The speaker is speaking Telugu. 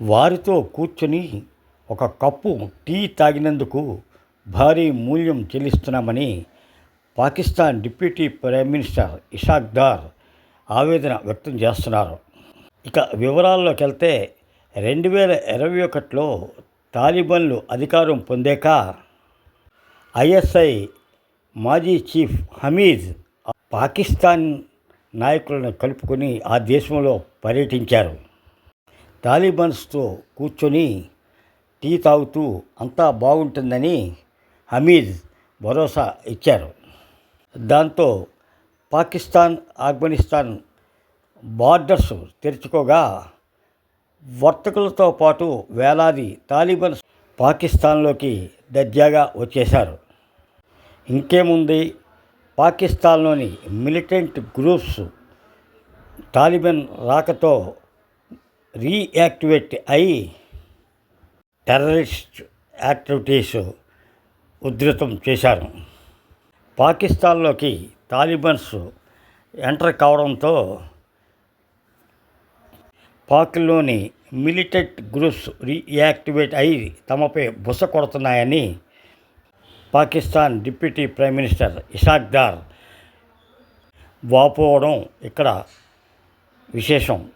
వారితో కూర్చొని ఒక కప్పు టీ తాగినందుకు భారీ మూల్యం చెల్లిస్తున్నామని Pakistan deputy prime minister Ishaq Dar ఆవేదన వ్యక్తం చేస్తున్నారు. ఇక వివరాల్లోకి వెళ్తే రెండు వేల ఇరవై ఒకటిలో తాలిబన్లు అధికారం పొందాక ఐఎస్ఐ మాజీ చీఫ్ హమీద్ పాకిస్తాన్ నాయకులను కలుపుకొని ఆ దేశంలో పర్యటించారు. తాలిబన్స్తో కూర్చొని టీ తాగుతూ అంతా బాగుంటుందని హమీద్ భరోసా ఇచ్చారు. దాంతో పాకిస్తాన్ ఆఫ్ఘనిస్తాన్ బార్డర్స్ తెరుచుకోగా వర్తకులతో పాటు వేలాది తాలిబన్ పాకిస్తాన్లోకి దర్జాగా వచ్చేశారు. ఇంకేముంది? పాకిస్తాన్లోని మిలిటెంట్ గ్రూప్స్ తాలిబన్ రాకతో రీయాక్టివేట్ అయి టెర్రరిస్ట్ యాక్టివిటీస్ ఉధృతం చేశారు. పాకిస్తాన్లోకి తాలిబన్స్ ఎంటర్ కావడంతో పాక్లోని మిలిటెంట్ గ్రూప్స్ రీయాక్టివేట్ అయి తమపై బుస కొడుతున్నాయని Pakistan deputy prime minister Ishaq Dar వాపోవడం ఇక్కడ విశేషం.